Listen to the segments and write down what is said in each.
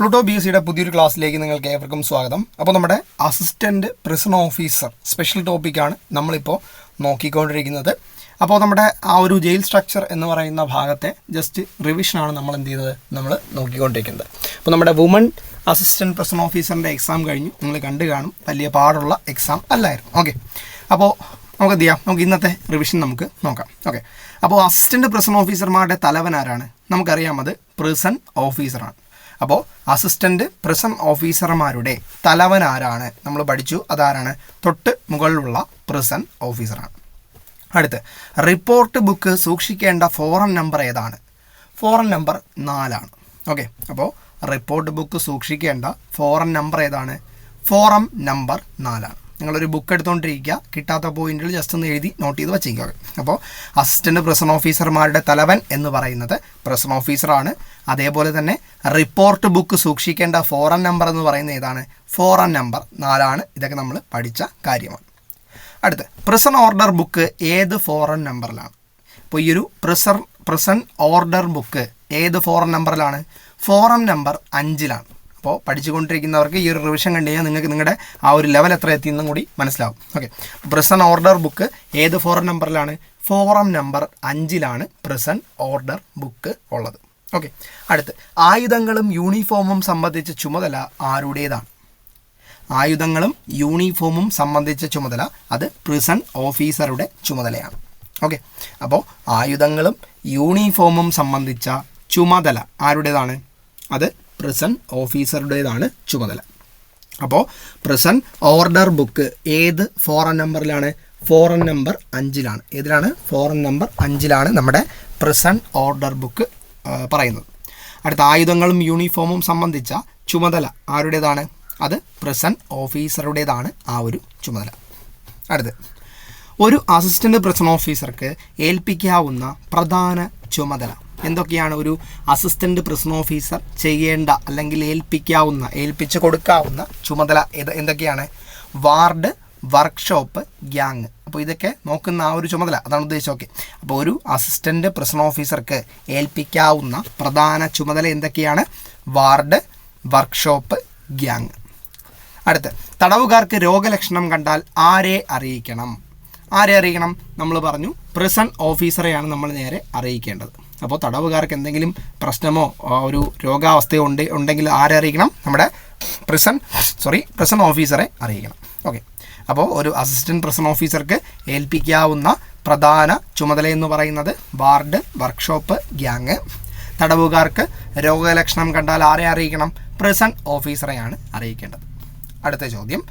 Pluto B S സിയുടെ പുതിയൊരു ക്ലാസ്സിലേക്ക് നിങ്ങൾക്ക് ഏവർക്കും സ്വാഗതം. അപ്പോൾ നമ്മുടെ അസിസ്റ്റന്റ് പ്രിസൺ ഓഫീസർ സ്പെഷ്യൽ ടോപ്പിക്കാണ് നമ്മളിപ്പോൾ നോക്കിക്കൊണ്ടിരിക്കുന്നത്. അപ്പോൾ നമ്മുടെ ആ ഒരു ജയിൽ സ്ട്രക്ചർ എന്ന് പറയുന്ന ഭാഗത്തെ ജസ്റ്റ് റിവിഷനാണ് നമ്മൾ എന്ത് ചെയ്തത്? നമ്മൾ നോക്കിക്കൊണ്ടിരിക്കുന്നത്. അപ്പോൾ നമ്മുടെ വുമൺ അസിസ്റ്റന്റ് പ്രിസൺ ഓഫീസറിന്റെ എക്സാം കഴിഞ്ഞു. നിങ്ങൾ കണ്ടു കാണും. വലിയ പാടുള്ള എക്സാം അല്ലായിരുന്നു. ഓക്കെ അപ്പോൾ നമുക്ക് എന്ത് ചെയ്യാം? നമുക്ക് ഇന്നത്തെ റിവിഷൻ നമുക്ക് നോക്കാം. ഓക്കെ അപ്പോൾ അസിസ്റ്റന്റ് പ്രിസൺ ഓഫീസർമാരുടെ തലവൻ ആരാണ്? നമുക്കറിയാം അത് പ്രിസൺ ഓഫീസറാണ് അപ്പോൾ അസിസ്റ്റന്റ് പ്രിസം ഓഫീസർമാരുടെ തലവൻ ആരാണ് നമ്മൾ പഠിച്ചു. അതാരാണ്? തൊട്ട് മുകളിലുള്ള പ്രിസൺ ഓഫീസറാണ് അടുത്ത് റിപ്പോർട്ട് ബുക്ക് സൂക്ഷിക്കേണ്ട ഫോറൻ നമ്പർ ഏതാണ്? ഫോറൻ നമ്പർ നാലാണ്. ഓക്കെ അപ്പോൾ റിപ്പോർട്ട് ബുക്ക് സൂക്ഷിക്കേണ്ട ഫോറൻ നമ്പർ ഏതാണ്? ഫോറം നമ്പർ നാലാണ്. നിങ്ങളൊരു ബുക്ക് എടുത്തുകൊണ്ടിരിക്കുക കിട്ടാത്ത പോയിന്റിൽ ജസ്റ്റ് ഒന്ന് എഴുതി നോട്ട് ചെയ്ത് വച്ചേക്കുക. അപ്പോൾ അസിസ്റ്റന്റ് പ്രസൺ ഓഫീസർമാരുടെ തലവൻ എന്ന് പറയുന്നത് പ്രസൺ ഓഫീസറാണ് അതേപോലെ തന്നെ റിപ്പോർട്ട് ബുക്ക് സൂക്ഷിക്കേണ്ട ഫോറൻ നമ്പർ എന്ന് പറയുന്നത് ഏതാണ്? ഫോറൻ നമ്പർ നാലാണ്. ഇതൊക്കെ നമ്മൾ പഠിച്ച കാര്യമാണ്. അടുത്ത് പ്രസൺ ഓർഡർ ബുക്ക് ഏത് ഫോറൻ നമ്പറിലാണ് അപ്പോൾ ഈ ഒരു പ്രസർ പ്രസൺ ഓർഡർ ബുക്ക് ഏത് ഫോറൻ നമ്പറിലാണ് ഫോറം നമ്പർ അഞ്ചിലാണ്. അപ്പോൾ പഠിച്ചുകൊണ്ടിരിക്കുന്നവർക്ക് ഈ ഒരു റിവിഷൻ കണ്ടു കഴിഞ്ഞാൽ നിങ്ങൾക്ക് നിങ്ങളുടെ ആ ഒരു ലെവൽ എത്ര എത്തിയെന്നും കൂടി മനസ്സിലാവും. ഓക്കെ പ്രസൻ ഓർഡർ ബുക്ക് ഏത് ഫോറം നമ്പറിലാണ് ഫോറം നമ്പർ അഞ്ചിലാണ് പ്രസൻ ഓർഡർ ബുക്ക് ഉള്ളത്. ഓക്കെ അടുത്ത് ആയുധങ്ങളും യൂണിഫോമും സംബന്ധിച്ച ചുമതല ആരുടേതാണ്? ആയുധങ്ങളും യൂണിഫോമും സംബന്ധിച്ച ചുമതല അത് പ്രിസൺ ഓഫീസറുടെ ചുമതലയാണ്. ഓക്കെ അപ്പോൾ ആയുധങ്ങളും യൂണിഫോമും സംബന്ധിച്ച ചുമതല ആരുടേതാണ്? അത് പ്രിസൺ ഓഫീസറുടേതാണ് ചുമതല. അപ്പോൾ പ്രിസൺ ഓർഡർ ബുക്ക് ഏത് ഫോറൻ നമ്പറിലാണ്? ഫോറൻ നമ്പർ അഞ്ചിലാണ്. ഏതിലാണ്? ഫോറൻ നമ്പർ അഞ്ചിലാണ് നമ്മുടെ പ്രിസൺ ഓർഡർ ബുക്ക് പറയുന്നത്. അടുത്ത ആയുധങ്ങളും യൂണിഫോമും സംബന്ധിച്ച ചുമതല ആരുടേതാണ്? അത് പ്രിസൺ ഓഫീസറുടേതാണ് ആ ഒരു ചുമതല. അടുത്ത് ഒരു അസിസ്റ്റന്റ് പ്രസൻ ഓഫീസർക്ക് ഏൽപ്പിക്കാവുന്ന പ്രധാന ചുമതല. എന്തൊക്കെയാണ് ഒരു അസിസ്റ്റന്റ് പ്രിസൺ ഓഫീസർ ചെയ്യേണ്ട അല്ലെങ്കിൽ ഏൽപ്പിക്കാവുന്ന ഏൽപ്പിച്ച് കൊടുക്കാവുന്ന ചുമതല എന്തൊക്കെയാണ്? വാർഡ് വർക്ക്ഷോപ്പ് ഗ്യാങ് അപ്പോൾ ഇതൊക്കെ നോക്കുന്ന ആ ഒരു ചുമതല അതാണ് ഉദ്ദേശം. ഓക്കെ. അപ്പോൾ ഒരു അസിസ്റ്റന്റ് പ്രസൻ ഓഫീസർക്ക് ഏൽപ്പിക്കാവുന്ന പ്രധാന ചുമതല എന്തൊക്കെയാണ്? വാർഡ് വർക്ക്ഷോപ്പ് ഗ്യാങ് അടുത്ത് തടവുകാർക്ക് രോഗലക്ഷണം കണ്ടാൽ ആരെ അറിയിക്കണം? ആരെ അറിയിക്കണം? നമ്മൾ പറഞ്ഞു പ്രിസൺ ഓഫീസറെയാണ് നമ്മൾ നേരെ അറിയിക്കേണ്ടത്. അപ്പോൾ തടവുകാർക്ക് എന്തെങ്കിലും പ്രശ്നമോ ഒരു രോഗാവസ്ഥയോ ഉണ്ട് ഉണ്ടെങ്കിൽ ആരെ അറിയിക്കണം? നമ്മുടെ പ്രിസൺ സോറി പ്രിസൺ ഓഫീസറെ അറിയിക്കണം. ഓക്കെ അപ്പോൾ ഒരു അസിസ്റ്റന്റ് പ്രിസൺ ഓഫീസർക്ക് ഏൽപ്പിക്കാവുന്ന പ്രധാന ചുമതല എന്ന് പറയുന്നത് വാർഡ് വർക്ക്ഷോപ്പ് ഗ്യാങ് തടവുകാർക്ക് രോഗലക്ഷണം കണ്ടാൽ ആരെ അറിയിക്കണം? പ്രിസൺ ഓഫീസറെയാണ് അറിയിക്കേണ്ടത്. അടുത്ത ചോദ്യം.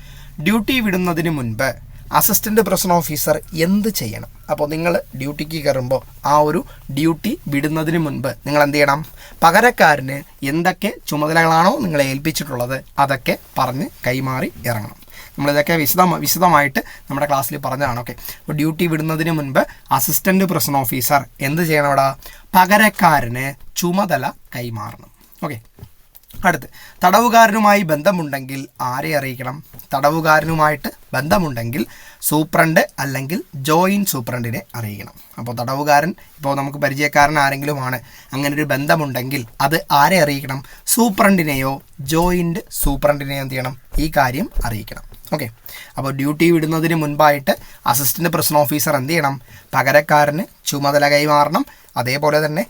ഡ്യൂട്ടി വിടുന്നതിന് മുൻപ് അസിസ്റ്റന്റ് പ്രസൺ ഓഫീസർ എന്ത് ചെയ്യണം? അപ്പോൾ നിങ്ങൾ ഡ്യൂട്ടിക്ക് കയറുമ്പോൾ ആ ഒരു ഡ്യൂട്ടി വിടുന്നതിന് മുൻപ് നിങ്ങൾ എന്ത് ചെയ്യണം? പകരക്കാരന് എന്തൊക്കെ ചുമതലകളാണോ നിങ്ങളെ ഏൽപ്പിച്ചിട്ടുള്ളത് അതൊക്കെ പറഞ്ഞ് കൈമാറി ഇറങ്ങണം. നമ്മളിതൊക്കെ വിശദ വിശദമായിട്ട് നമ്മുടെ ക്ലാസ്സിൽ പറഞ്ഞതാണ്. ഓക്കെ. അപ്പോൾ ഡ്യൂട്ടി വിടുന്നതിന് മുൻപ് അസിസ്റ്റന്റ് പ്രസൺ ഓഫീസർ എന്ത് ചെയ്യണം അവിടെ പകരക്കാരന് ചുമതല കൈമാറണം. ഓക്കെ. അടുത്ത്. തടവുകാരനുമായി ബന്ധമുണ്ടെങ്കിൽ ആരെ അറിയിക്കണം? തടവുകാരനുമായിട്ട് ബന്ധമുണ്ടെങ്കിൽ സൂപ്രണ്ട് അല്ലെങ്കിൽ ജോയിന്റ് സൂപ്രണ്ടിനെ അറിയിക്കണം. അപ്പോൾ തടവുകാരൻ ഇപ്പോൾ നമുക്ക് പരിചയക്കാരൻ ആരെങ്കിലുമാണ് അങ്ങനെ ഒരു ബന്ധമുണ്ടെങ്കിൽ അത് ആരെ അറിയിക്കണം? സൂപ്രണ്ടിനെയോ ജോയിന്റ് സൂപ്രണ്ടിനെയോ എന്ത് ചെയ്യണം? ഈ കാര്യം അറിയിക്കണം. ഓക്കെ. അപ്പോൾ ഡ്യൂട്ടി വിടുന്നതിന് മുൻപായിട്ട് അസിസ്റ്റന്റ് പ്രസിഡന്റ് ഓഫീസർ എന്ത് ചെയ്യണം? പകരക്കാരന് ചുമതല കൈമാറണം. അതേപോലെ തന്നെ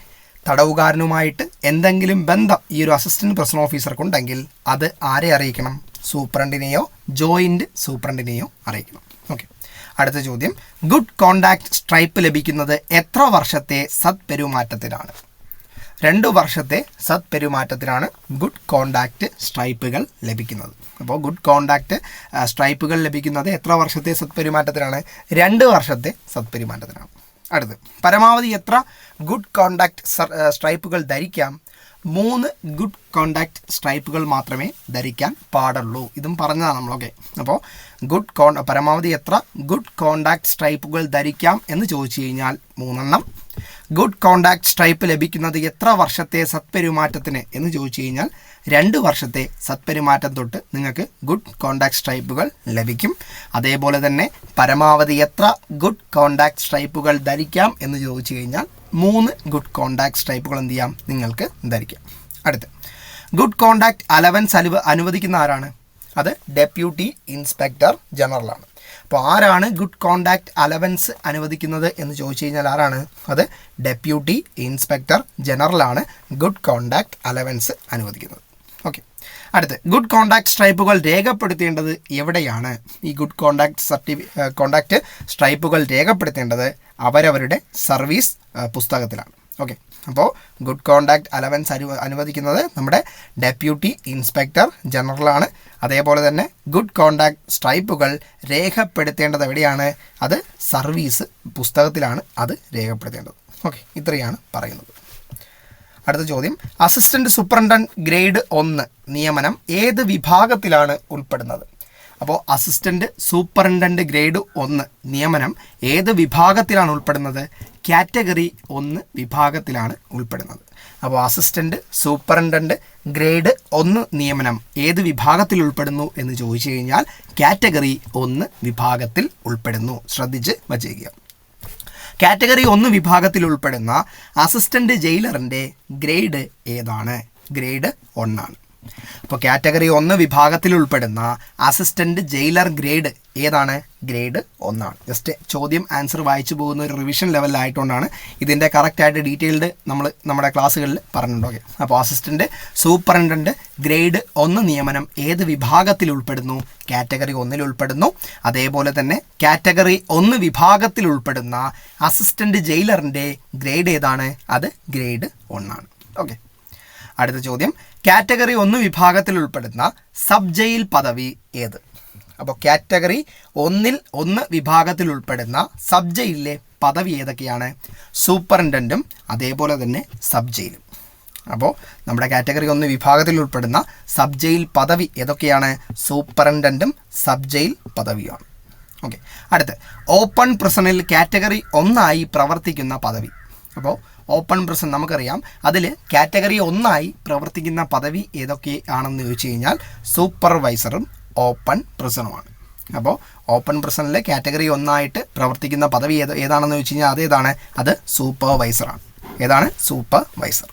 തടവുകാരനുമായിട്ട് എന്തെങ്കിലും ബന്ധം ഈ ഒരു അസിസ്റ്റന്റ് പ്രസൺ ഓഫീസർക്കുണ്ടെങ്കിൽ അത് ആരെ അറിയിക്കണം? സൂപ്രണ്ടിനെയോ ജോയിന്റ് സൂപ്രണ്ടിനെയോ അറിയിക്കണം. ഓക്കെ അടുത്ത ചോദ്യം. ഗുഡ് കോണ്ടാക്ട് സ്ട്രൈപ്പ് ലഭിക്കുന്നത് എത്ര വർഷത്തെ സത്പെരുമാറ്റത്തിനാണ്? രണ്ട് വർഷത്തെ സത്പെരുമാറ്റത്തിനാണ് ഗുഡ് കോണ്ടാക്ട് സ്ട്രൈപ്പുകൾ ലഭിക്കുന്നത്. അപ്പോൾ ഗുഡ് കോണ്ടാക്ട് സ്ട്രൈപ്പുകൾ ലഭിക്കുന്നത് എത്ര വർഷത്തെ സത്പെരുമാറ്റത്തിനാണ്? രണ്ട് വർഷത്തെ സത്പെരുമാറ്റത്തിനാണ്. അടുത്ത്. പരമാവധി എത്ര ഗുഡ് കോണ്ടാക്ട് സ്ട്രൈപ്പുകൾ ധരിക്കാം? മൂന്ന് ഗുഡ് കോണ്ടാക്ട് സ്ട്രൈപ്പുകൾ മാത്രമേ ധരിക്കാൻ പാടുള്ളൂ. ഇതും പറഞ്ഞതാണ് നമ്മളൊക്കെ. അപ്പോൾ ഗുഡ് കോൺ പരമാവധി എത്ര ഗുഡ് കോണ്ടാക്ട് സ്ട്രൈപ്പുകൾ ധരിക്കാം എന്ന് ചോദിച്ചു കഴിഞ്ഞാൽ മൂന്നെണ്ണം. ഗുഡ് കോണ്ടാക്ട് സ്ട്രൈപ്പ് ലഭിക്കുന്നത് എത്ര വർഷത്തെ സത്പെരുമാറ്റത്തിന് എന്ന് ചോദിച്ചു കഴിഞ്ഞാൽ രണ്ട് വർഷത്തെ സത്പെരുമാറ്റം തൊട്ട് നിങ്ങൾക്ക് ഗുഡ് കോണ്ടാക്ട് സ്ട്രൈപ്പുകൾ ലഭിക്കും. അതേപോലെ തന്നെ പരമാവധി എത്ര ഗുഡ് കോണ്ടാക്ട് സ്ട്രൈപ്പുകൾ ധരിക്കാം എന്ന് ചോദിച്ചു കഴിഞ്ഞാൽ മൂന്ന് ഗുഡ് കോണ്ടാക്ട് സ്ട്രൈപ്പുകൾ എന്ത് ചെയ്യാം? നിങ്ങൾക്ക് ധരിക്കാം. അടുത്ത്. ഗുഡ് കോണ്ടാക്ട് അലവൻസ് അനുവ അനുവദിക്കുന്ന ആരാണ്? അത് ഡെപ്യൂട്ടി ഇൻസ്പെക്ടർ ജനറലാണ്. അപ്പോൾ ആരാണ് ഗുഡ് കോണ്ടാക്ട് അലവൻസ് അനുവദിക്കുന്നത് എന്ന് ചോദിച്ചു കഴിഞ്ഞാൽ ആരാണ്? അത് ഡെപ്യൂട്ടി ഇൻസ്പെക്ടർ ജനറലാണ് ഗുഡ് കോണ്ടാക്ട് അലവൻസ് അനുവദിക്കുന്നത്. ഓക്കെ അടുത്ത് ഗുഡ് കോണ്ടാക്ട് സ്ട്രൈപ്പുകൾ രേഖപ്പെടുത്തേണ്ടത് എവിടെയാണ്? ഈ ഗുഡ് കോണ്ടാക്ട് സർട്ടിഫി കോണ്ടാക്ട് സ്ട്രൈപ്പുകൾ രേഖപ്പെടുത്തേണ്ടത് അവരവരുടെ സർവീസ് പുസ്തകത്തിലാണ്. ഓക്കെ അപ്പോൾ ഗുഡ് കോണ്ടാക്ട് അലവൻസ് അനു അനുവദിക്കുന്നത് നമ്മുടെ ഡെപ്യൂട്ടി ഇൻസ്പെക്ടർ ജനറലാണ് അതേപോലെ തന്നെ ഗുഡ് കോണ്ടാക്ട് സ്ട്രൈപ്പുകൾ രേഖപ്പെടുത്തേണ്ടത് എവിടെയാണ്? അത് സർവീസ് പുസ്തകത്തിലാണ് അത് രേഖപ്പെടുത്തേണ്ടത്. ഓക്കെ ഇത്രയാണ് പറയുന്നത്. അടുത്ത ചോദ്യം. അസിസ്റ്റന്റ് സൂപ്രണ്ടൻ ഗ്രേഡ് ഒന്ന് നിയമനം ഏത് വിഭാഗത്തിലാണ് ഉൾപ്പെടുന്നത്? അപ്പോൾ അസിസ്റ്റന്റ് സൂപ്രണ്ടന്റ് ഗ്രേഡ് ഒന്ന് നിയമനം ഏത് വിഭാഗത്തിലാണ് ഉൾപ്പെടുന്നത്? കാറ്റഗറി ഒന്ന് വിഭാഗത്തിലാണ് ഉൾപ്പെടുന്നത്. അപ്പോൾ അസിസ്റ്റന്റ് സൂപ്രണ്ടന്റ് ഗ്രേഡ് ഒന്ന് നിയമനം ഏത് വിഭാഗത്തിൽ ഉൾപ്പെടുന്നു എന്ന് ചോദിച്ചു കഴിഞ്ഞാൽ കാറ്റഗറി ഒന്ന് വിഭാഗത്തിൽ ഉൾപ്പെടുന്നു. ശ്രദ്ധിച്ച് വച്ചേക്കുക കാറ്റഗറി ഒന്ന് വിഭാഗത്തിൽ ഉൾപ്പെടുന്ന അസിസ്റ്റന്റ് ജയിലറിന്റെ ഗ്രേഡ് ഏതാണ്? ഗ്രേഡ് ഒന്നാണ്. അപ്പോൾ കാറ്റഗറി ഒന്ന് വിഭാഗത്തിൽ ഉൾപ്പെടുന്ന അസിസ്റ്റന്റ് ജയിലർ ഗ്രേഡ് ഏതാണ്? ഗ്രേഡ് ഒന്നാണ്. ജസ്റ്റ് ചോദ്യം ആൻസർ വായിച്ചു പോകുന്ന ഒരു റിവിഷൻ ലെവലിലായിട്ടുകൊണ്ടാണ് ഇതിന്റെ കറക്റ്റായിട്ട് ഡീറ്റെയിൽഡ് നമ്മൾ നമ്മുടെ ക്ലാസ്സുകളിൽ പറഞ്ഞിട്ടുണ്ടോ. അപ്പോൾ അസിസ്റ്റന്റ് സൂപ്രണ്ടന്റ് ഗ്രേഡ് ഒന്ന് നിയമനം ഏത് വിഭാഗത്തിൽ ഉൾപ്പെടുന്നു കാറ്റഗറി ഒന്നിൽ ഉൾപ്പെടുന്നു അതേപോലെ തന്നെ കാറ്റഗറി ഒന്ന് വിഭാഗത്തിൽ ഉൾപ്പെടുന്ന അസിസ്റ്റന്റ് ജയിലറിന്റെ ഗ്രേഡ് ഏതാണ്? അത് ഗ്രേഡ് ഒന്നാണ്. ഓക്കെ അടുത്ത ചോദ്യം. കാറ്റഗറി ഒന്ന് വിഭാഗത്തിൽ ഉൾപ്പെടുന്ന സബ് ജയിൽ പദവി ഏത്? അപ്പോൾ കാറ്റഗറി ഒന്നിൽ ഒന്ന് വിഭാഗത്തിൽ ഉൾപ്പെടുന്ന സബ് ജയിലിലെ പദവി ഏതൊക്കെയാണ്? സൂപ്രണ്ടന്റും അതേപോലെ തന്നെ സബ് ജയിലും. അപ്പോൾ നമ്മുടെ കാറ്റഗറി ഒന്ന് വിഭാഗത്തിൽ ഉൾപ്പെടുന്ന സബ് ജയിൽ പദവി ഏതൊക്കെയാണ്? സൂപ്രണ്ടന്റും സബ് ജയിൽ പദവിയുമാണ്. ഓക്കെ. അടുത്ത്. ഓപ്പൺ പ്രസണിൽ കാറ്റഗറി ഒന്നായി പ്രവർത്തിക്കുന്ന പദവി. അപ്പോൾ ഓപ്പൺ പ്രസൻ നമുക്കറിയാം. അതിൽ കാറ്റഗറി ഒന്നായി പ്രവർത്തിക്കുന്ന പദവി ഏതൊക്കെ ആണെന്ന് ചോദിച്ചു കഴിഞ്ഞാൽ സൂപ്പർവൈസറും ഓപ്പൺ പ്രസനുമാണ് അപ്പോൾ ഓപ്പൺ പ്രസനിൽ കാറ്റഗറി ഒന്നായിട്ട് പ്രവർത്തിക്കുന്ന പദവി ഏത് ഏതാണെന്ന് ചോദിച്ചു കഴിഞ്ഞാൽ അതേതാണ് അത് സൂപ്പർവൈസറാണ്. ഏതാണ്? സൂപ്പർവൈസർ.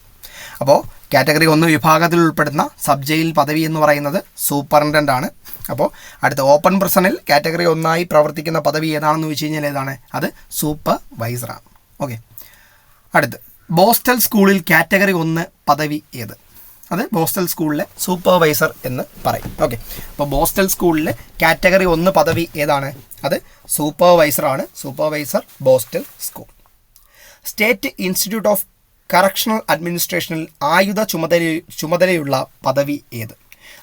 അപ്പോൾ കാറ്റഗറി ഒന്ന് വിഭാഗത്തിൽ ഉൾപ്പെടുന്ന സബ് ജയിൽ പദവി എന്ന് പറയുന്നത് സൂപ്പറിന്റന്റ് ആണ്. അപ്പോൾ അടുത്ത ഓപ്പൺ പ്രസണിൽ കാറ്റഗറി ഒന്നായി പ്രവർത്തിക്കുന്ന പദവി ഏതാണെന്ന് ചോദിച്ചു കഴിഞ്ഞാൽ ഏതാണ്? അത് സൂപ്പർവൈസറാണ്. ഓക്കെ. അടുത്ത്. ബോസ്റ്റൽ സ്കൂളിൽ കാറ്റഗറി ഒന്ന് പദവി ഏത്? അത് ബോസ്റ്റൽ സ്കൂളിലെ സൂപ്പർവൈസർ എന്ന് പറയും. ഓക്കെ. അപ്പോൾ ബോസ്റ്റൽ സ്കൂളിലെ കാറ്റഗറി ഒന്ന് പദവി ഏതാണ്? അത് സൂപ്പർവൈസറാണ്. Supervisor Borstal school. State institute of correctional അഡ്മിനിസ്ട്രേഷനിൽ ആയുധ ചുമതല ചുമതലയുള്ള പദവി ഏത്?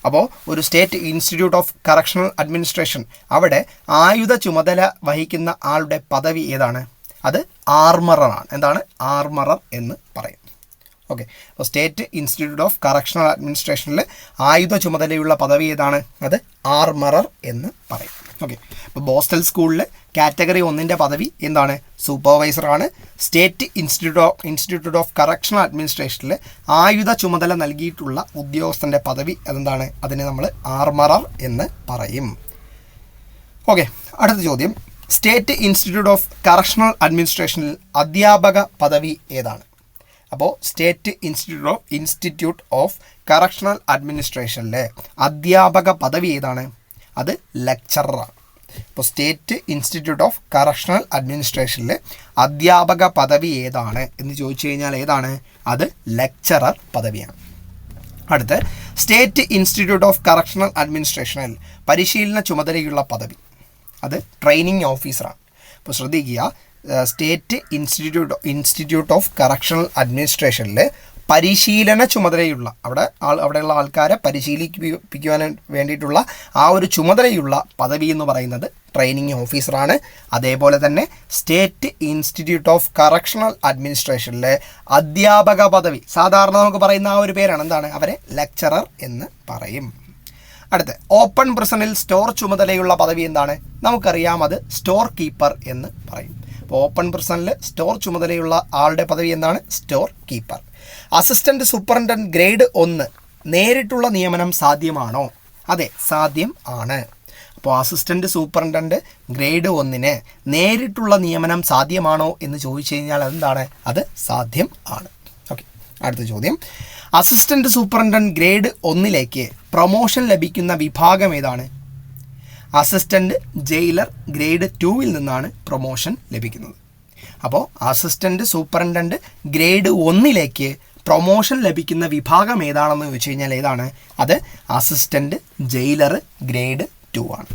അപ്പോൾ ഒരു state institute of correctional administration അവിടെ ആയുധ ചുമതല വഹിക്കുന്ന ആളുടെ പദവി ഏതാണ്? അത് ആർമററാണ്. എന്താണ്? ആർമറർ എന്ന് പറയും. ഓക്കെ അപ്പോൾ സ്റ്റേറ്റ് ഇൻസ്റ്റിറ്റ്യൂട്ട് ഓഫ് കറക്ഷണൽ അഡ്മിനിസ്ട്രേഷനിൽ ആയുധ ചുമതലയുള്ള പദവി ഏതാണ്? അത് ആർമറർ എന്ന് പറയും. ഓക്കെ അപ്പോൾ ബോസ്റ്റൽ സ്കൂളിൽ കാറ്റഗറി ഒന്നിന്റെ പദവി എന്താണ്? സൂപ്പർവൈസറാണ് state institute of institute of correctional അഡ്മിനിസ്ട്രേഷനിൽ ആയുധ ചുമതല നൽകിയിട്ടുള്ള ഉദ്യോഗസ്ഥന്റെ പദവി അതെന്താണ്? അതിനെ നമ്മൾ ആർമറർ എന്ന് പറയും. ഓക്കെ അടുത്ത ചോദ്യം. സ്റ്റേറ്റ് ഇൻസ്റ്റിറ്റ്യൂട്ട് ഓഫ് കറക്ഷണൽ അഡ്മിനിസ്ട്രേഷനിൽ അധ്യാപക പദവി ഏതാണ്? അപ്പോൾ state institute of institute of correctional അഡ്മിനിസ്ട്രേഷനിലെ അധ്യാപക പദവി ഏതാണ്? അത് ലെക്ചററാണ്. അപ്പോൾ സ്റ്റേറ്റ് ഇൻസ്റ്റിറ്റ്യൂട്ട് ഓഫ് കറക്ഷണൽ അഡ്മിനിസ്ട്രേഷനിലെ അധ്യാപക പദവി ഏതാണ് എന്ന് ചോദിച്ചു കഴിഞ്ഞാൽ ഏതാണ്? അത് ലെക്ചറർ പദവിയാണ്. അടുത്ത് സ്റ്റേറ്റ് ഇൻസ്റ്റിറ്റ്യൂട്ട് ഓഫ് കറക്ഷണൽ അഡ്മിനിസ്ട്രേഷനിൽ പരിശീലന ചുമതലയുള്ള പദവി. അത് ട്രെയിനിങ് ഓഫീസറാണ് അപ്പോൾ ശ്രദ്ധിക്കുക state institute institute of correctional അഡ്മിനിസ്ട്രേഷനിൽ പരിശീലന ചുമതലയുള്ള അവിടെ ആൾ അവിടെയുള്ള ആൾക്കാരെ പരിശീലിപ്പിക്കുവാൻ വേണ്ടിയിട്ടുള്ള ആ ഒരു ചുമതലയുള്ള പദവി എന്ന് പറയുന്നത് ട്രെയിനിങ് ഓഫീസറാണ് അതേപോലെ തന്നെ സ്റ്റേറ്റ് ഇൻസ്റ്റിറ്റ്യൂട്ട് ഓഫ് കറക്ഷണൽ അഡ്മിനിസ്ട്രേഷനിലെ അധ്യാപക പദവി. സാധാരണ നമുക്ക് പറയുന്ന ആ ഒരു പേരാണ്. എന്താണ്? അവരെ ലെക്ചറർ എന്ന് പറയും. അടുത്ത് ഓപ്പൺ പ്രസണിൽ സ്റ്റോർ ചുമതലയുള്ള പദവി എന്താണ്? നമുക്കറിയാം അത് സ്റ്റോർ കീപ്പർ എന്ന് പറയും. അപ്പോൾ ഓപ്പൺ പ്രസണിൽ സ്റ്റോർ ചുമതലയുള്ള ആളുടെ പദവി എന്താണ്? Store keeper assistant superintendent grade ഒന്ന് നേരിട്ടുള്ള നിയമനം സാധ്യമാണോ? അതെ സാധ്യം ആണ്. അപ്പോൾ അസിസ്റ്റന്റ് സൂപ്രണ്ടന്റ് ഗ്രേഡ് ഒന്നിന് നേരിട്ടുള്ള നിയമനം സാധ്യമാണോ എന്ന് ചോദിച്ചു കഴിഞ്ഞാൽ അതെന്താണ്? അത് സാധ്യം ആണ്. ഓക്കെ അടുത്ത ചോദ്യം. അസിസ്റ്റന്റ് സൂപ്രണ്ടന്റ് ഗ്രേഡ് ഒന്നിലേക്ക് പ്രൊമോഷൻ ലഭിക്കുന്ന വിഭാഗം ഏതാണ്? അസിസ്റ്റന്റ് ജയിലർ ഗ്രേഡ് ടുവിൽ നിന്നാണ് പ്രൊമോഷൻ ലഭിക്കുന്നത്. അപ്പോൾ അസിസ്റ്റന്റ് സൂപ്രണ്ടന്റ് ഗ്രേഡ് ഒന്നിലേക്ക് പ്രൊമോഷൻ ലഭിക്കുന്ന വിഭാഗം ഏതാണെന്ന് ചോദിച്ചു കഴിഞ്ഞാൽ ഏതാണ്? അത് അസിസ്റ്റന്റ് ജയിലർ ഗ്രേഡ് ടു ആണ്.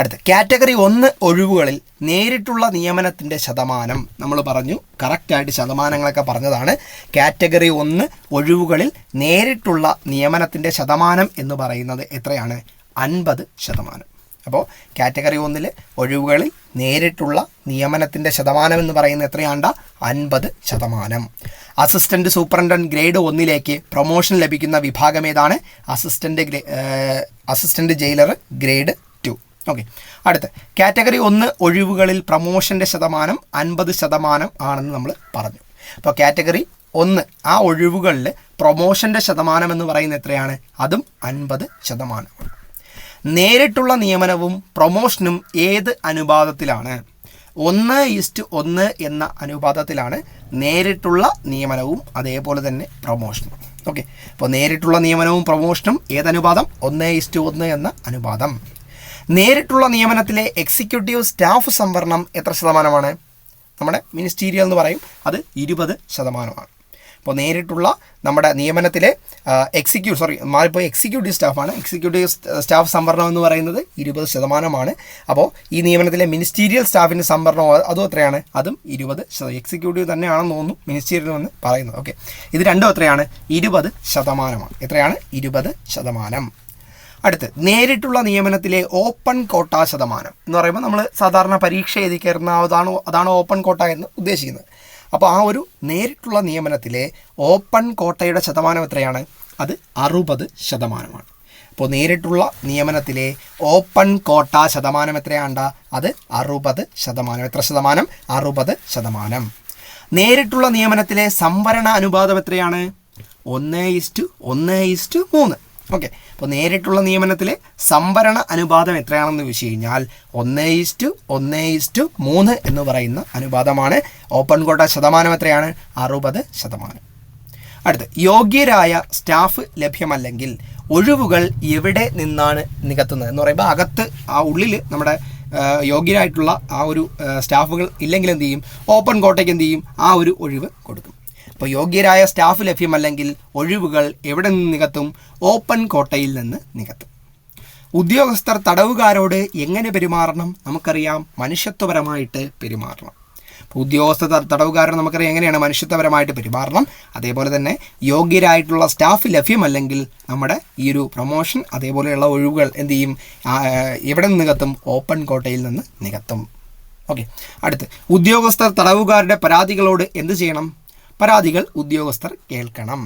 അടുത്ത. കാറ്റഗറി ഒന്ന് ഒഴിവുകളിൽ നേരിട്ടുള്ള നിയമനത്തിന്റെ ശതമാനം നമ്മൾ പറഞ്ഞു. കറക്റ്റായിട്ട് ശതമാനങ്ങളൊക്കെ പറഞ്ഞതാണ്. കാറ്റഗറി ഒന്ന് ഒഴിവുകളിൽ നേരിട്ടുള്ള നിയമനത്തിന്റെ ശതമാനം എന്ന് പറയുന്നത് എത്രയാണ്? അൻപത് ശതമാനം. അപ്പോൾ കാറ്റഗറി ഒന്നിൽ ഒഴിവുകളിൽ നേരിട്ടുള്ള നിയമനത്തിന്റെ ശതമാനം എന്ന് പറയുന്നത് എത്രയാണ്ട? അൻപത് ശതമാനം. അസിസ്റ്റന്റ് സൂപ്രണ്ടൻ ഗ്രേഡ് ഒന്നിലേക്ക് പ്രൊമോഷൻ ലഭിക്കുന്ന വിഭാഗം ഏതാണ്? അസിസ്റ്റന്റ് ഗ്രേ അസിസ്റ്റന്റ് ജയിലർ ഗ്രേഡ് ഓക്കെ അടുത്ത. കാറ്റഗറി ഒന്ന് ഒഴിവുകളിൽ പ്രമോഷന്റെ ശതമാനം അൻപത് ശതമാനം ആണെന്ന് നമ്മൾ പറഞ്ഞു. അപ്പോൾ കാറ്റഗറി ഒന്ന് ആ ഒഴിവുകളിൽ പ്രൊമോഷന്റെ ശതമാനം എന്ന് പറയുന്നത് എത്രയാണ്? അതും അൻപത് ശതമാനമാണ് നേരിട്ടുള്ള നിയമനവും പ്രൊമോഷനും ഏത് അനുപാതത്തിലാണ്? ഒന്ന് ഈസ്റ്റ് ഒന്ന് എന്ന അനുപാതത്തിലാണ് നേരിട്ടുള്ള നിയമനവും അതേപോലെ തന്നെ പ്രൊമോഷനും. ഓക്കെ അപ്പോൾ നേരിട്ടുള്ള നിയമനവും പ്രൊമോഷനും ഏതനുപാതം? ഒന്ന് ഈസ്റ്റ് ഒന്ന് എന്ന അനുപാതം. നേരിട്ടുള്ള നിയമനത്തിലെ എക്സിക്യൂട്ടീവ് സ്റ്റാഫ് സംവരണം എത്ര ശതമാനമാണ്? നമ്മുടെ മിനിസ്റ്റീരിയൽ എന്ന് പറയും. അത് ഇരുപത് ശതമാനമാണ്. അപ്പോൾ നേരിട്ടുള്ള നമ്മുടെ നിയമനത്തിലെ എക്സിക്യൂ സോറി മാറിപ്പോയി എക്സിക്യൂട്ടീവ് സ്റ്റാഫാണ് എക്സിക്യൂട്ടീവ് സ്റ്റാഫ് സംവരണം എന്ന് പറയുന്നത് ഇരുപത് ശതമാനമാണ്. അപ്പോൾ ഈ നിയമനത്തിലെ മിനിസ്റ്റീരിയൽ സ്റ്റാഫിന്റെ സംവരണം അതും എത്രയാണ്? അതും ഇരുപത് എക്സിക്യൂട്ടീവ് തന്നെയാണെന്ന് തോന്നുന്നു മിനിസ്റ്റീരിയൽ എന്ന് പറയുന്നത്. ഓക്കെ ഇത് രണ്ടും എത്രയാണ്? ഇരുപത് ശതമാനമാണ്. എത്രയാണ്? ഇരുപത് ശതമാനം. അടുത്ത് നേരിട്ടുള്ള നിയമനത്തിലെ ഓപ്പൺ കോട്ട ശതമാനം എന്ന് പറയുമ്പോൾ നമ്മൾ സാധാരണ പരീക്ഷ എഴുതി കയറുന്ന അതാണ് അതാണ് ഓപ്പൺ കോട്ട എന്ന് ഉദ്ദേശിക്കുന്നത്. അപ്പോൾ ആ ഒരു നേരിട്ടുള്ള നിയമനത്തിലെ ഓപ്പൺ കോട്ടയുടെ ശതമാനം എത്രയാണ്? അത് അറുപത് ശതമാനമാണ്. അപ്പോൾ നേരിട്ടുള്ള നിയമനത്തിലെ ഓപ്പൺ കോട്ട ശതമാനം എത്രയാണ്ട? അത് അറുപത് ശതമാനം. എത്ര ശതമാനം? അറുപത് ശതമാനം. നേരിട്ടുള്ള നിയമനത്തിലെ സംവരണ അനുപാതം എത്രയാണ്? ഒന്ന് ഇസ്റ്റു ഒന്ന് ഇസ്റ്റു മൂന്ന്. ഓക്കെ. അപ്പോൾ നേരിട്ടുള്ള നിയമനത്തിൽ സംവരണ അനുപാതം എത്രയാണെന്ന് ചോദിച്ചു കഴിഞ്ഞാൽ ഒന്ന് ഈസ്റ്റു ഒന്ന് ഈസ്റ്റു മൂന്ന് എന്ന് പറയുന്ന അനുപാതമാണ്. ഓപ്പൺ കോട്ട ശതമാനം എത്രയാണ്? അറുപത് ശതമാനം. അടുത്ത് യോഗ്യരായ സ്റ്റാഫ് ലഭ്യമല്ലെങ്കിൽ ഒഴിവുകൾ എവിടെ നിന്നാണ് നികത്തുന്നത്? എന്ന് പറയുമ്പോൾ അകത്ത് ആ ഉള്ളിൽ നമ്മുടെ യോഗ്യരായിട്ടുള്ള ആ ഒരു സ്റ്റാഫുകൾ ഇല്ലെങ്കിൽ എന്ത് ചെയ്യും? ഓപ്പൺ കോട്ടയ്ക്ക് എന്ത് ചെയ്യും? ആ ഒരു ഒഴിവ് കൊടുക്കും. അപ്പോൾ യോഗ്യരായ സ്റ്റാഫ് ലഭ്യമല്ലെങ്കിൽ ഒഴിവുകൾ എവിടെ നിന്ന് നികത്തും? ഓപ്പൺ കോട്ടയിൽ നിന്ന് നികത്തും. ഉദ്യോഗസ്ഥർ തടവുകാരോട് എങ്ങനെ പെരുമാറണം? നമുക്കറിയാം മനുഷ്യത്വപരമായിട്ട് പെരുമാറണം. ഉദ്യോഗസ്ഥ തടവുകാരോട് നമുക്കറിയാം എങ്ങനെയാണ് മനുഷ്യത്വപരമായിട്ട് പെരുമാറണം? അതേപോലെ തന്നെ യോഗ്യരായിട്ടുള്ള സ്റ്റാഫ് ലഭ്യമല്ലെങ്കിൽ നമ്മുടെ ഈ ഒരു പ്രൊമോഷൻ അതേപോലെയുള്ള ഒഴിവുകൾ എന്ത് ചെയ്യും? എവിടെ നിന്ന് നികത്തും? ഓപ്പൺ കോട്ടയിൽ നിന്ന് നികത്തും. ഓക്കെ. അടുത്ത്. ഉദ്യോഗസ്ഥർ തടവുകാരുടെ പരാതികളോട് എന്ത് ചെയ്യണം? പരാതികൾ ഉദ്യോഗസ്ഥർ കേൾക്കണം.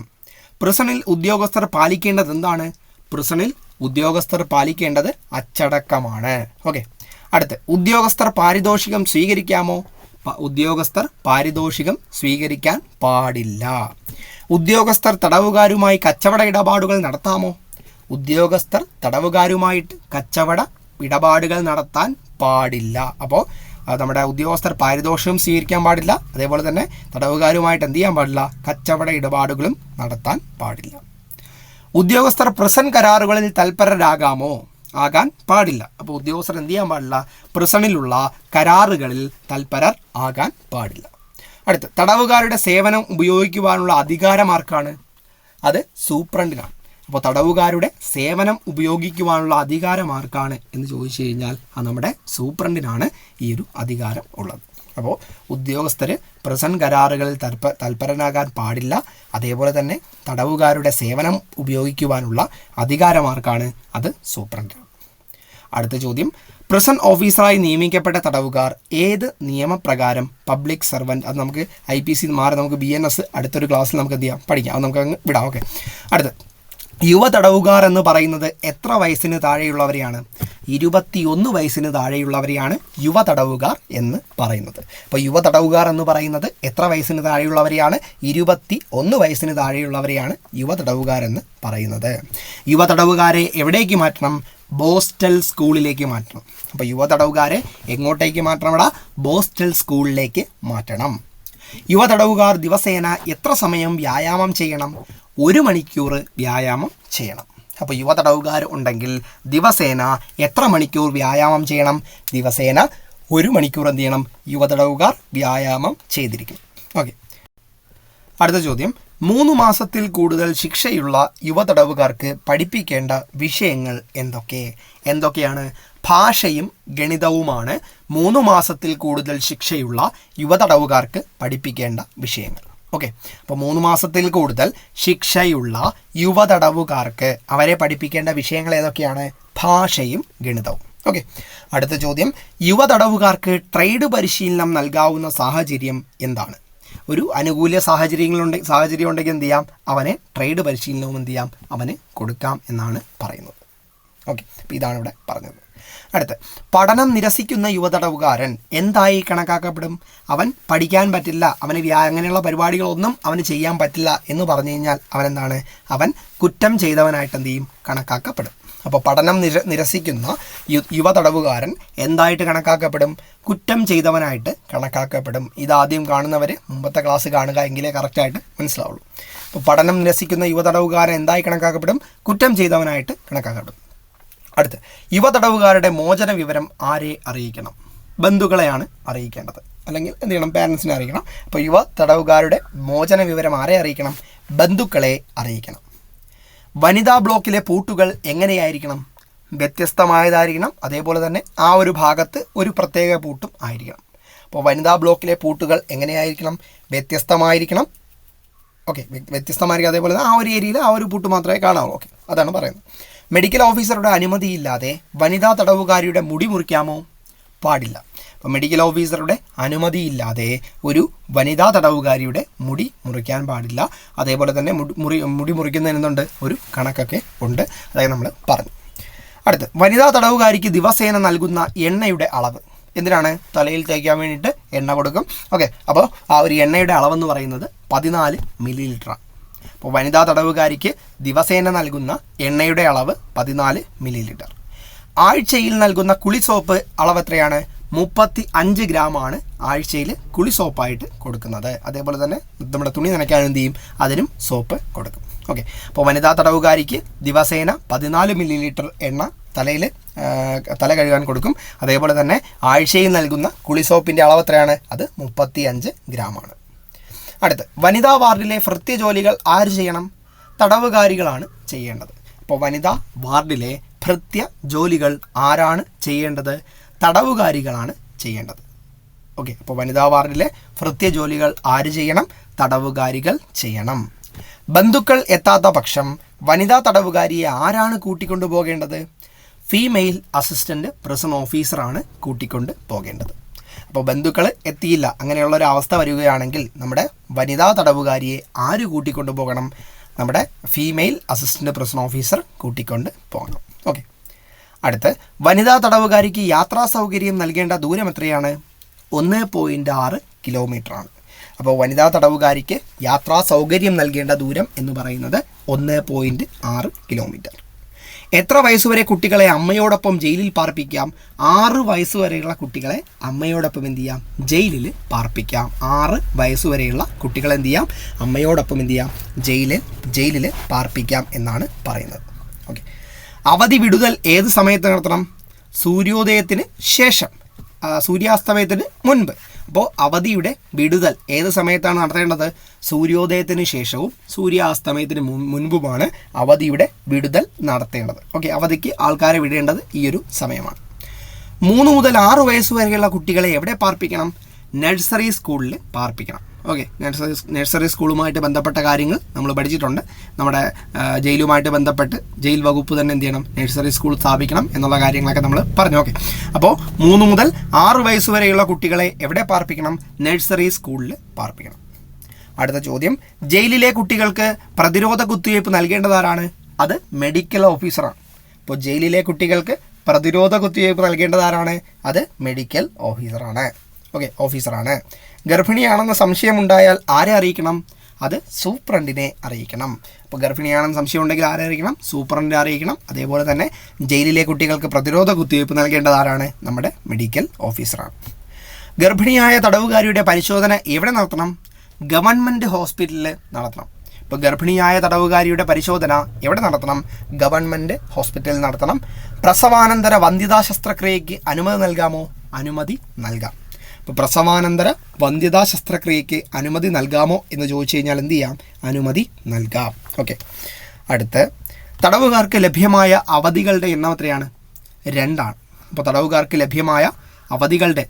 പ്രിസണിൽ ഉദ്യോഗസ്ഥർ പാലിക്കേണ്ടത് എന്താണ്? പ്രിസണിൽ ഉദ്യോഗസ്ഥർ പാലിക്കേണ്ടത് അച്ചടക്കമാണ്. ഓക്കെ അടുത്ത് ഉദ്യോഗസ്ഥർ പാരിതോഷികം സ്വീകരിക്കാമോ? ഉദ്യോഗസ്ഥർ പാരിതോഷികം സ്വീകരിക്കാൻ പാടില്ല. ഉദ്യോഗസ്ഥർ തടവുകാരുമായി കച്ചവട ഇടപാടുകൾ നടത്താമോ? ഉദ്യോഗസ്ഥർ തടവുകാരുമായിട്ട് കച്ചവട ഇടപാടുകൾ നടത്താൻ പാടില്ല. അപ്പോൾ നമ്മുടെ ഉദ്യോഗസ്ഥർ പാരിതോഷികം സ്വീകരിക്കാൻ പാടില്ല. അതേപോലെ തന്നെ തടവുകാരുമായിട്ട് എന്ത് ചെയ്യാൻ പാടില്ല? കച്ചവട ഇടപാടുകളും നടത്താൻ പാടില്ല. ഉദ്യോഗസ്ഥർ പ്രസൻ കരാറുകളിൽ തൽപരരാകാമോ? ആകാൻ പാടില്ല. അപ്പോൾ ഉദ്യോഗസ്ഥർ എന്ത് ചെയ്യാൻ പാടില്ല? പ്രസണിലുള്ള കരാറുകളിൽ തൽപരർ ആകാൻ പാടില്ല. അടുത്ത് തടവുകാരുടെ സേവനം ഉപയോഗിക്കുവാനുള്ള അധികാരം ആർക്കാണ് അത് സൂപ്രണ്ടിനാണ്. അപ്പോൾ തടവുകാരുടെ സേവനം ഉപയോഗിക്കുവാനുള്ള അധികാരം ആർക്കാണ് എന്ന് ചോദിച്ചു കഴിഞ്ഞാൽ ആ നമ്മുടെ സൂപ്രണ്ടിനാണ് ഈ ഒരു അധികാരം ഉള്ളത്. അപ്പോൾ ഉദ്യോഗസ്ഥർ പ്രസൻ കരാറുകളിൽ തൽപ തൽപരനാകാൻ പാടില്ല. അതേപോലെ തന്നെ തടവുകാരുടെ സേവനം ഉപയോഗിക്കുവാനുള്ള അധികാരമാർക്കാണ് അത് സൂപ്രണ്ട്. അടുത്ത ചോദ്യം. പ്രസൻ ഓഫീസറായി നിയമിക്കപ്പെട്ട തടവുകാർ ഏത് നിയമപ്രകാരം പബ്ലിക് സർവന്റ് അത് നമുക്ക് ഐ പി സി മാറി നമുക്ക് ബി എൻ എസ് അടുത്തൊരു ക്ലാസ്സിൽ നമുക്ക് എന്ത് ചെയ്യാം? പഠിക്കാം. അത് നമുക്ക് അങ്ങ് വിടാം. ഓക്കെ. അടുത്ത് യുവ തടവുകാർ എന്ന് പറയുന്നത് എത്ര വയസ്സിന് താഴെയുള്ളവരെയാണ്? ഇരുപത്തിയൊന്ന് വയസ്സിന് താഴെയുള്ളവരെയാണ് യുവ തടവുകാർ എന്ന് പറയുന്നത്. അപ്പോൾ യുവ തടവുകാർ എന്ന് പറയുന്നത് എത്ര വയസ്സിന് താഴെയുള്ളവരെയാണ്? ഇരുപത്തി ഒന്ന് വയസ്സിന് താഴെയുള്ളവരെയാണ് യുവ തടവുകാർ എന്ന് പറയുന്നത്. യുവ തടവുകാരെ എവിടേക്ക് മാറ്റണം? ബോസ്റ്റൽ സ്കൂളിലേക്ക് മാറ്റണം. അപ്പോൾ യുവ തടവുകാരെ എങ്ങോട്ടേക്ക് മാറ്റണം ബോസ്റ്റൽ സ്കൂളിലേക്ക് മാറ്റണം. യുവ തടവുകാർ ദിവസേന എത്ര സമയം വ്യായാമം ചെയ്യണം? ഒരു മണിക്കൂർ വ്യായാമം ചെയ്യണം. അപ്പോൾ യുവതടവുകാർ ഉണ്ടെങ്കിൽ ദിവസേന എത്ര മണിക്കൂർ വ്യായാമം ചെയ്യണം? ദിവസേന ഒരു മണിക്കൂർ എന്ത് ചെയ്യണം? യുവതടവുകാർ വ്യായാമം ചെയ്തിരിക്കും. ഓക്കെ. അടുത്ത ചോദ്യം. മൂന്ന് മാസത്തിൽ കൂടുതൽ ശിക്ഷയുള്ള യുവതടവുകാർക്ക് പഠിപ്പിക്കേണ്ട വിഷയങ്ങൾ എന്തൊക്കെ? എന്തൊക്കെയാണ്? ഭാഷയും ഗണിതവുമാണ് മൂന്ന് മാസത്തിൽ കൂടുതൽ ശിക്ഷയുള്ള യുവതടവുകാർക്ക് പഠിപ്പിക്കേണ്ട വിഷയങ്ങൾ. ഓക്കെ അപ്പോൾ മൂന്ന് മാസത്തിൽ കൂടുതൽ ശിക്ഷയുള്ള യുവതടവുകാർക്ക് അവരെ പഠിപ്പിക്കേണ്ട വിഷയങ്ങൾ ഏതൊക്കെയാണ്? ഭാഷയും ഗണിതവും. ഓക്കെ അടുത്ത ചോദ്യം. യുവതടവുകാർക്ക് ട്രേഡ് പരിശീലനം നൽകാവുന്ന സാഹചര്യം എന്താണ്? ഒരു അനുകൂല സാഹചര്യങ്ങളുണ്ടെ സാഹചര്യം ഉണ്ടെങ്കിൽ എന്ത് ചെയ്യാം? അവനെ ട്രേഡ് പരിശീലനവും എന്ത് ചെയ്യാം? അവന് കൊടുക്കാം എന്നാണ് പറയുന്നത്. ഓക്കെ അപ്പോൾ ഇതാണ് ഇവിടെ പറഞ്ഞത്. അടുത്ത്. പഠനം നിരസിക്കുന്ന യുവതടവുകാരൻ എന്തായി കണക്കാക്കപ്പെടും? അവൻ പഠിക്കാൻ പറ്റില്ല. അവന് അങ്ങനെയുള്ള പരിപാടികളൊന്നും അവന് ചെയ്യാൻ പറ്റില്ല എന്ന് പറഞ്ഞു കഴിഞ്ഞാൽ അവൻ എന്താണ് അവൻ കുറ്റം ചെയ്തവനായിട്ട് എന്ത് ചെയ്യും? കണക്കാക്കപ്പെടും. അപ്പോൾ പഠനം നിര നിരസിക്കുന്ന യു യുവതടവുകാരൻ എന്തായിട്ട് കണക്കാക്കപ്പെടും? കുറ്റം ചെയ്തവനായിട്ട് കണക്കാക്കപ്പെടും. ഇതാദ്യം കാണുന്നവർ മുമ്പത്തെ ക്ലാസ് കാണുക എങ്കിലേ കറക്റ്റായിട്ട് മനസ്സിലാവുള്ളൂ. അപ്പോൾ പഠനം നിരസിക്കുന്ന യുവതടവുകാരൻ എന്തായി കണക്കാക്കപ്പെടും? കുറ്റം ചെയ്തവനായിട്ട് കണക്കാക്കപ്പെടും. അടുത്ത്. യുവതടവുകാരുടെ മോചന വിവരം ആരെ അറിയിക്കണം? ബന്ധുക്കളെയാണ് അറിയിക്കേണ്ടത്. അല്ലെങ്കിൽ എന്ത് ചെയ്യണം? പാരൻസിനെ അറിയിക്കണം. അപ്പോൾ യുവ തടവുകാരുടെ മോചന വിവരം ആരെ അറിയിക്കണം? ബന്ധുക്കളെ അറിയിക്കണം. വനിതാ ബ്ലോക്കിലെ പൂട്ടുകൾ എങ്ങനെയായിരിക്കണം? വ്യത്യസ്തമായതായിരിക്കണം. അതേപോലെ തന്നെ ആ ഒരു ഭാഗത്ത് ഒരു പ്രത്യേക പൂട്ടും ആയിരിക്കണം. അപ്പോൾ വനിതാ ബ്ലോക്കിലെ പൂട്ടുകൾ എങ്ങനെയായിരിക്കണം? വ്യത്യസ്തമായിരിക്കണം. ഓക്കെ വ്യത്യസ്തമായിരിക്കും. അതേപോലെ തന്നെ ആ ഒരു ഏരിയയിൽ ആ ഒരു പൂട്ട് മാത്രമേ കാണാവൂ ഓക്കെ അതാണ് പറയുന്നത്. മെഡിക്കൽ ഓഫീസറുടെ അനുമതിയില്ലാതെ വനിതാ തടവുകാരിയുടെ മുടി മുറിക്കാമോ? പാടില്ല. അപ്പോൾ മെഡിക്കൽ ഓഫീസറുടെ അനുമതിയില്ലാതെ ഒരു വനിതാ തടവുകാരിയുടെ മുടി മുറിക്കാൻ പാടില്ല. അതേപോലെ തന്നെ മുടി മുടി മുറിക്കുന്നതിന് ഒരു കണക്കൊക്കെ ഉണ്ട്. അതായത് നമ്മൾ പറഞ്ഞു. അടുത്ത് വനിതാ തടവുകാരിക്ക് ദിവസേന നൽകുന്ന എണ്ണയുടെ അളവ്. എന്തിനാണ്? തലയിൽ തേക്കാൻ വേണ്ടിയിട്ട് എണ്ണ കൊടുക്കും. ഓക്കെ. അപ്പോൾ ആ ഒരു എണ്ണയുടെ അളവെന്ന് പറയുന്നത് പതിനാല് മില്ലി ലിറ്ററാണ് അപ്പോൾ വനിതാ തടവുകാരിക്ക് ദിവസേന നൽകുന്ന എണ്ണയുടെ അളവ് പതിനാല് മില്ലി ലിറ്റർ ആഴ്ചയിൽ നൽകുന്ന കുളി സോപ്പ് അളവ് എത്രയാണ്? മുപ്പത്തി അഞ്ച് ഗ്രാമാണ് ആഴ്ചയിൽ കുളി സോപ്പായിട്ട് കൊടുക്കുന്നത്. അതേപോലെ തന്നെ നമ്മുടെ തുണി നനയ്ക്കാൻ എന്ത് ചെയ്യും? അതിനും സോപ്പ് കൊടുക്കും. ഓക്കെ. അപ്പോൾ വനിതാ തടവുകാരിക്ക് ദിവസേന പതിനാല് മില്ലി ലിറ്റർ എണ്ണ തലയിൽ തല കഴുകാൻ കൊടുക്കും. അതേപോലെ തന്നെ ആഴ്ചയിൽ നൽകുന്ന കുളി സോപ്പിന്റെ അളവ് എത്രയാണ്? അത് മുപ്പത്തി അഞ്ച് ഗ്രാമാണ്. അടുത്ത്. വനിതാ വാർഡിലെ ഭൃത്യ ജോലികൾ ആര് ചെയ്യണം? തടവുകാരികളാണ് ചെയ്യേണ്ടത്. അപ്പോൾ വനിതാ വാർഡിലെ ഭൃത്യ ജോലികൾ ആരാണ് ചെയ്യേണ്ടത്? തടവുകാരികളാണ് ചെയ്യേണ്ടത്. ഓക്കെ അപ്പോൾ വനിതാ വാർഡിലെ ഭൃത്യ ജോലികൾ ആര് ചെയ്യണം? തടവുകാരികൾ ചെയ്യണം. ബന്ധുക്കൾ എത്താത്ത പക്ഷം വനിതാ തടവുകാരിയെ ആരാണ് കൂട്ടിക്കൊണ്ടു പോകേണ്ടത് ഫീമെയിൽ അസിസ്റ്റന്റ് പ്രസൺ ഓഫീസറാണ് കൂട്ടിക്കൊണ്ട് പോകേണ്ടത് അപ്പോൾ ബന്ധുക്കൾ എത്തിയില്ല. അങ്ങനെയുള്ള ഒരു അവസ്ഥ വരികയാണെങ്കിൽ നമ്മുടെ വനിതാ തടവുകാരിയെ ആര് കൂട്ടിക്കൊണ്ട് പോകണം നമ്മുടെ ഫീമെയിൽ അസിസ്റ്റന്റ് പ്രസൺ ഓഫീസർ കൂട്ടിക്കൊണ്ട് പോകണം. ഓക്കെ അടുത്ത് വനിതാ തടവുകാരിക്ക് യാത്രാ സൗകര്യം നൽകേണ്ട ദൂരം എത്രയാണ്? ഒന്ന് പോയിന്റ് ആറ് കിലോമീറ്ററാണ് അപ്പോൾ വനിതാ തടവുകാരിക്ക് യാത്രാ സൗകര്യം നൽകേണ്ട ദൂരം എന്ന് പറയുന്നത് ഒന്ന് പോയിന്റ് ആറ് കിലോമീറ്റർ എത്ര വയസ്സുവരെ കുട്ടികളെ അമ്മയോടൊപ്പം ജയിലിൽ പാർപ്പിക്കാം? ആറ് വയസ്സ് വരെയുള്ള കുട്ടികളെ അമ്മയോടൊപ്പം എന്ത് ചെയ്യാം? ജയിലിൽ പാർപ്പിക്കാം. ആറ് വയസ്സ് വരെയുള്ള കുട്ടികളെ എന്ത് ചെയ്യാം? അമ്മയോടൊപ്പം എന്ത് ചെയ്യാം? ജയിലിൽ ജയിലിൽ പാർപ്പിക്കാം എന്നാണ് പറയുന്നത്. ഓക്കെ. അവധി വിടുതൽ ഏത് സമയത്ത് നടത്തണം? സൂര്യോദയത്തിന് ശേഷം സൂര്യാസ്തമയത്തിന് മുൻപ്. അപ്പോൾ അവധിയുടെ വിടുതൽ ഏത് സമയത്താണ് നടത്തേണ്ടത്? സൂര്യോദയത്തിന് ശേഷവും സൂര്യാസ്തമയത്തിന് മുൻ- മുൻപുമാണ് അവധിയുടെ വിടുതൽ നടത്തേണ്ടത്. ഓക്കെ അവധിക്ക് ആൾക്കാരെ വിടേണ്ടത് ഈ ഒരു സമയമാണ്. മൂന്ന് മുതൽ ആറ് വയസ്സ് വരെയുള്ള കുട്ടികളെ എവിടെ പാർപ്പിക്കണം? നഴ്സറി സ്കൂളിൽ പാർപ്പിക്കണം. ഓക്കെ നഴ്സറി നഴ്സറി സ്കൂളുമായിട്ട് ബന്ധപ്പെട്ട കാര്യങ്ങൾ നമ്മൾ പഠിച്ചിട്ടുണ്ട്. നമ്മുടെ ജയിലുമായിട്ട് ബന്ധപ്പെട്ട് ജയിൽ വകുപ്പ് തന്നെ എന്ത് ചെയ്യണം? നഴ്സറി സ്കൂൾ സ്ഥാപിക്കണം എന്നുള്ള കാര്യങ്ങളൊക്കെ നമ്മൾ പറഞ്ഞു. ഓക്കെ അപ്പോൾ മൂന്ന് മുതൽ ആറ് വയസ്സ് വരെയുള്ള കുട്ടികളെ എവിടെ പാർപ്പിക്കണം? നഴ്സറി സ്കൂളിൽ പാർപ്പിക്കണം. അടുത്ത ചോദ്യം. ജയിലിലെ കുട്ടികൾക്ക് പ്രതിരോധ കുത്തിവയ്പ്പ് നൽകേണ്ടതാരാണ്? അത് മെഡിക്കൽ ഓഫീസറാണ് ഇപ്പോൾ ജയിലിലെ കുട്ടികൾക്ക് പ്രതിരോധ കുത്തിവയ്പ്പ് നൽകേണ്ടതാരാണ്? അത് മെഡിക്കൽ ഓഫീസറാണ് ഓക്കെ ഓഫീസറാണ് ഗർഭിണിയാണെന്ന സംശയമുണ്ടായാൽ ആരെ അറിയിക്കണം? അത് സൂപ്രണ്ടിനെ അറിയിക്കണം. അപ്പോൾ ഗർഭിണിയാണെന്ന് സംശയം ഉണ്ടെങ്കിൽ ആരെ അറിയിക്കണം? സൂപ്രണ്ടിനെ അറിയിക്കണം. അതേപോലെ തന്നെ ജയിലിലെ കുട്ടികൾക്ക് പ്രതിരോധ കുത്തിവയ്പ്പ് നൽകേണ്ടത് ആരാണ്? നമ്മുടെ മെഡിക്കൽ ഓഫീസറാണ്. ഗർഭിണിയായ തടവുകാരിയുടെ പരിശോധന എവിടെ നടത്തണം? ഗവൺമെന്റ് ഹോസ്പിറ്റലിൽ നടത്തണം. ഇപ്പോൾ ഗർഭിണിയായ തടവുകാരിയുടെ പരിശോധന എവിടെ നടത്തണം? ഗവൺമെന്റ് ഹോസ്പിറ്റലിൽ നടത്തണം. പ്രസവാനന്തര വന്ധ്യതാ ശസ്ത്രക്രിയയ്ക്ക് അനുമതി നൽകാമോ? അനുമതി നൽകാം. ഇപ്പോൾ പ്രസവാനന്തര വന്ധ്യതാ ശസ്ത്രക്രിയയ്ക്ക് അനുമതി നൽകാമോ എന്ന് ചോദിച്ചു കഴിഞ്ഞാൽ എന്ത് ചെയ്യാം? അനുമതി നൽകാം. ഓക്കെ അടുത്ത് തടവുകാർക്ക് ലഭ്യമായ അവധികളുടെ എണ്ണം എത്രയാണ്? രണ്ടാണ്. അപ്പോൾ തടവുകാർക്ക് ലഭ്യമായ അവധികളുടെ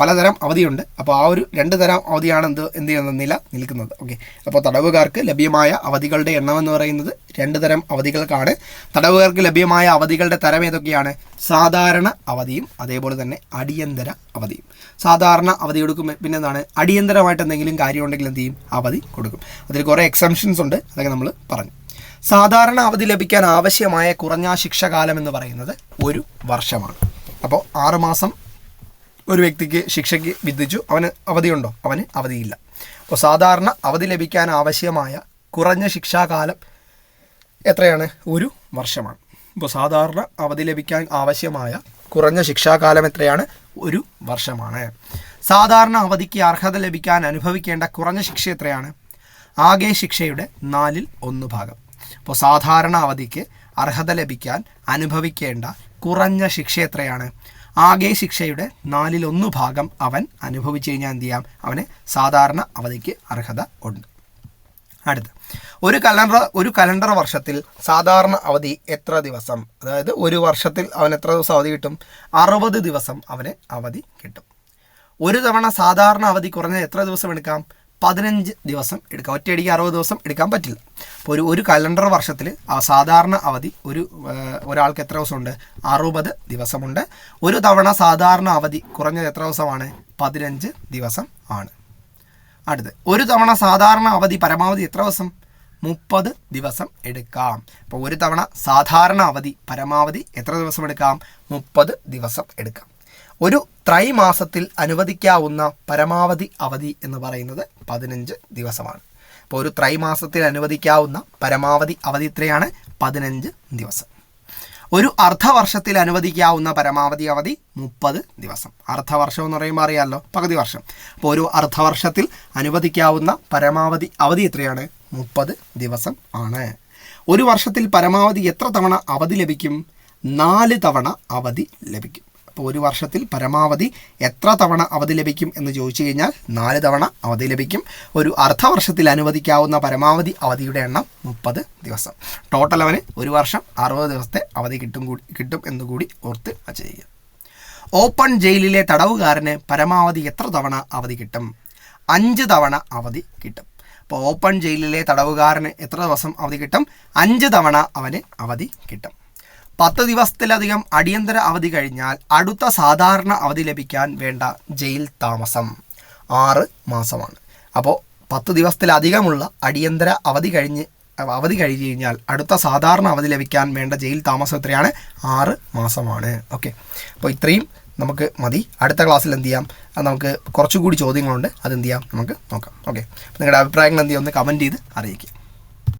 പലതരം അവധിയുണ്ട്. അപ്പോൾ ആ ഒരു രണ്ട് തരം അവധിയാണ് എന്ത് എന്ത് ചെയ്യുന്ന നില നിൽക്കുന്നത്. ഓക്കെ. അപ്പോൾ തടവുകാർക്ക് ലഭ്യമായ അവധികളുടെ എണ്ണം എന്ന് പറയുന്നത് രണ്ട് തരം അവധികൾക്കാണ്. തടവുകാർക്ക് ലഭ്യമായ അവധികളുടെ തരം ഏതൊക്കെയാണ്? സാധാരണ അവധിയും അതേപോലെ തന്നെ അടിയന്തര അവധിയും. സാധാരണ അവധി കൊടുക്കും പിന്നെ എന്താണ് അടിയന്തരമായിട്ട് എന്തെങ്കിലും കാര്യം ഉണ്ടെങ്കിൽ എന്ത് ചെയ്യും? അവധി കൊടുക്കും. അതിൽ കുറേ എക്സംഷൻസ് ഉണ്ട്. അതൊക്കെ നമ്മൾ പറഞ്ഞു. സാധാരണ അവധി ലഭിക്കാൻ ആവശ്യമായ കുറഞ്ഞ ശിക്ഷകാലം എന്ന് പറയുന്നത് ഒരു വർഷമാണ്. അപ്പോൾ ആറുമാസം ഒരു വ്യക്തിക്ക് ശിക്ഷയ്ക്ക് വിധിച്ചു അവന് അവധിയുണ്ടോ? അവന് അവധിയില്ല. അപ്പോൾ സാധാരണ അവധി ലഭിക്കാൻ ആവശ്യമായ കുറഞ്ഞ ശിക്ഷാകാലം എത്രയാണ്? ഒരു വർഷമാണ്. ഇപ്പോൾ സാധാരണ അവധി ലഭിക്കാൻ ആവശ്യമായ കുറഞ്ഞ ശിക്ഷാകാലം എത്രയാണ്? ഒരു വർഷമാണ്. സാധാരണ അവധിക്ക് അർഹത ലഭിക്കാൻ അനുഭവിക്കേണ്ട കുറഞ്ഞ ശിക്ഷ എത്രയാണ്? ആകെ ശിക്ഷയുടെ നാലിൽ ഒന്ന് ഭാഗം. അപ്പോൾ സാധാരണ അവധിക്ക് അർഹത ലഭിക്കാൻ അനുഭവിക്കേണ്ട കുറഞ്ഞ ശിക്ഷ എത്രയാണ്? ആകെ ശിക്ഷയുടെ നാലിലൊന്നു ഭാഗം അവൻ അനുഭവിച്ചു കഴിഞ്ഞാൽ എന്ത് ചെയ്യാം? അവന് സാധാരണ അവധിക്ക് അർഹത ഉണ്ട്. അടുത്ത്. ഒരു കലണ്ടർ ഒരു കലണ്ടർ വർഷത്തിൽ സാധാരണ അവധി എത്ര ദിവസം? അതായത് ഒരു വർഷത്തിൽ അവൻ എത്ര ദിവസം അവധി കിട്ടും? അറുപത് ദിവസം അവന് അവധി കിട്ടും. ഒരു തവണ സാധാരണ അവധി കുറഞ്ഞ എത്ര ദിവസം എടുക്കാം? പതിനഞ്ച് ദിവസം എടുക്കാം. ഒറ്റയടിക്ക് അറുപത് ദിവസം എടുക്കാൻ പറ്റില്ല. അപ്പോൾ ഒരു ഒരു കലണ്ടർ വർഷത്തിൽ സാധാരണ അവധി ഒരു ഒരാൾക്ക് എത്ര ദിവസമുണ്ട്? അറുപത് ദിവസമുണ്ട്. ഒരു തവണ സാധാരണ അവധി കുറഞ്ഞത് എത്ര ദിവസമാണ്? പതിനഞ്ച് ദിവസം ആണ്. അടുത്ത് ഒരു തവണ സാധാരണ അവധി പരമാവധി എത്ര ദിവസം? മുപ്പത് ദിവസം എടുക്കാം. അപ്പോൾ ഒരു തവണ സാധാരണ അവധി പരമാവധി എത്ര ദിവസം എടുക്കാം? മുപ്പത് ദിവസം എടുക്കാം. ഒരു ത്രൈമാസത്തിൽ അനുവദിക്കാവുന്ന പരമാവധി അവധി എന്ന് പറയുന്നത് പതിനഞ്ച് ദിവസമാണ്. അപ്പോൾ ഒരു ത്രൈമാസത്തിൽ അനുവദിക്കാവുന്ന പരമാവധി അവധി ഇത്രയാണ് പതിനഞ്ച് ദിവസം. ഒരു അർദ്ധവർഷത്തിൽ അനുവദിക്കാവുന്ന പരമാവധി അവധി മുപ്പത് ദിവസം. അർദ്ധവർഷം എന്ന് പറയുമ്പോൾ അറിയാമല്ലോ പകുതി വർഷം. അപ്പോൾ ഒരു അർദ്ധവർഷത്തിൽ അനുവദിക്കാവുന്ന പരമാവധി അവധി എത്രയാണ്? മുപ്പത് ദിവസം ആണ്. ഒരു വർഷത്തിൽ പരമാവധി എത്ര തവണ അവധി ലഭിക്കും? നാല് തവണ അവധി ലഭിക്കും. അപ്പോൾ ഒരു വർഷത്തിൽ പരമാവധി എത്ര തവണ അവധി ലഭിക്കും എന്ന് ചോദിച്ചു കഴിഞ്ഞാൽ നാല് തവണ അവധി ലഭിക്കും. ഒരു അർദ്ധവർഷത്തിൽ അനുവദിക്കാവുന്ന പരമാവധി അവധിയുടെ എണ്ണം മുപ്പത് ദിവസം. ടോട്ടൽ അവന് ഒരു വർഷം അറുപത് ദിവസത്തെ അവധി കിട്ടും കൂടി കിട്ടും എന്ന് കൂടി ഓർത്ത് ചെയ്യുക ഓപ്പൺ ജയിലിലെ തടവുകാരന് പരമാവധി എത്ര തവണ അവധി കിട്ടും? അഞ്ച് തവണ അവധി കിട്ടും. അപ്പോൾ ഓപ്പൺ ജയിലിലെ തടവുകാരന് എത്ര ദിവസം അവധി കിട്ടും? അഞ്ച് തവണ അവന് അവധി കിട്ടും. പത്ത് ദിവസത്തിലധികം അടിയന്തര അവധി കഴിഞ്ഞാൽ അടുത്ത സാധാരണ അവധി ലഭിക്കാൻ വേണ്ട ജയിൽ താമസം ആറ് മാസമാണ്. അപ്പോൾ പത്ത് ദിവസത്തിലധികമുള്ള അടിയന്തര അവധി കഴിഞ്ഞ് അവധി കഴിഞ്ഞ് കഴിഞ്ഞാൽ അടുത്ത സാധാരണ അവധി ലഭിക്കാൻ വേണ്ട ജയിൽ താമസം എത്രയാണ്? ആറ് മാസമാണ്. ഓക്കെ. അപ്പോൾ ഇത്രയും നമുക്ക് മതി. അടുത്ത ക്ലാസ്സിൽ എന്ത് ചെയ്യാം? അത് നമുക്ക് കുറച്ചുകൂടി ചോദ്യങ്ങളുണ്ട്. അത് എന്ത് ചെയ്യാം? നമുക്ക് നോക്കാം. ഓക്കെ. നിങ്ങളുടെ അഭിപ്രായങ്ങൾ എന്ത് ചെയ്യാം ഒന്ന് കമന്റ് ചെയ്ത് അറിയിക്കുക.